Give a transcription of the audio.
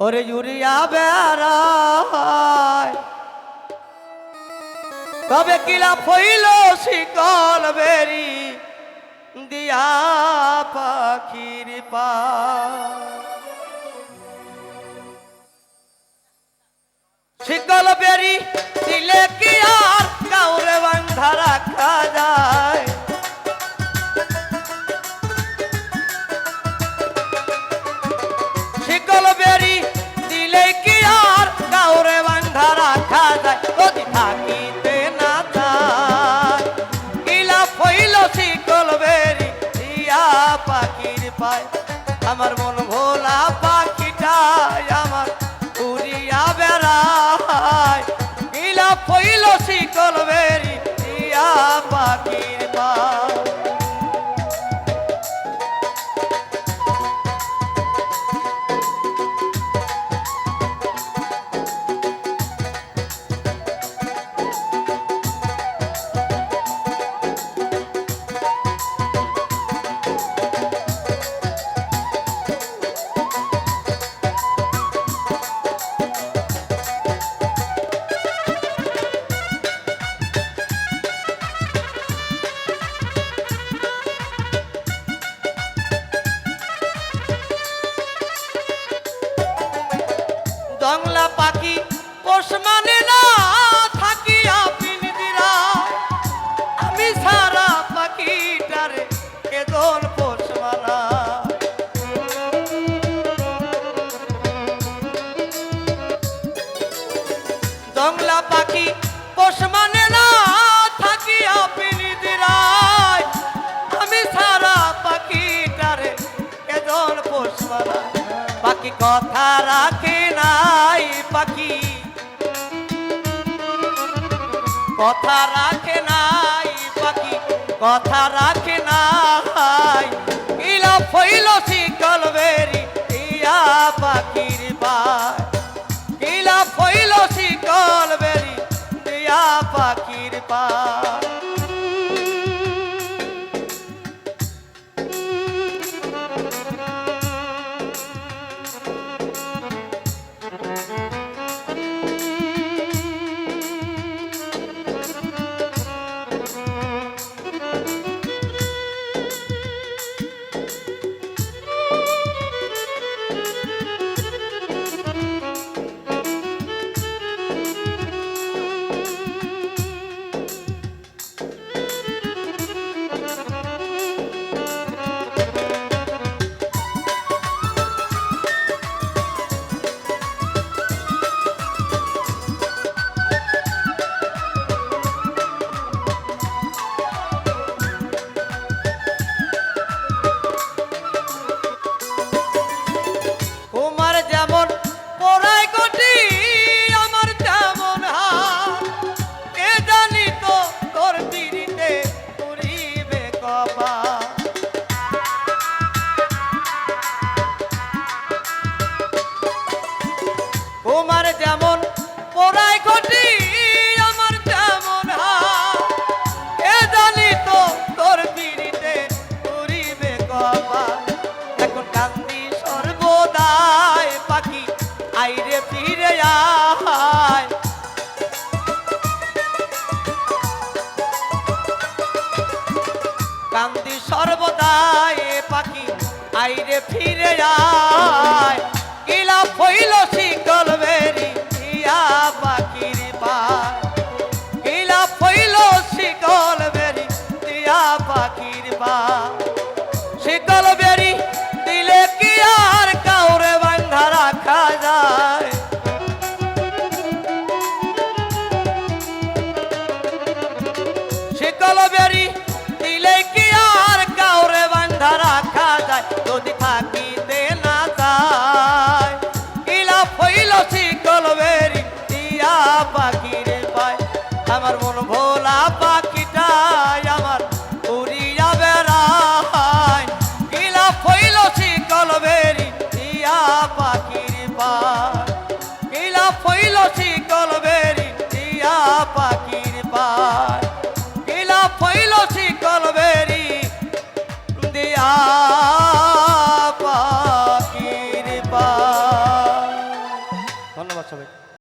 ওরে ইউরিয়া বেড়ায়। তবে কিলা ফইল শিকল বেরি দিয়া পাখির পা। শিকল বেরি দিলে কি আর কাউরে বান্ধা রাখা যায়? কথা রাখে নাই পাখি। কথা রাখে নাই পাখি, কথা রাখে নাই। ইলা ফইল শিকল বেরি, ইয়া পাখির পায়। ইলা ফইল শিকল বেরি দিয়া পাখির পায়। ফিরে আয়। কান্দি সর্বদাই পাখি, আইরে ফিরে আয়। কিলা ফইল শিকল বেরি ইয়া পাখির পায়। কিলা ফইল শিকল বেরি ইয়া পাখির পায়। শীতল বেরি দিলে কি আর কাউরে বান্ধা রাখা যায়?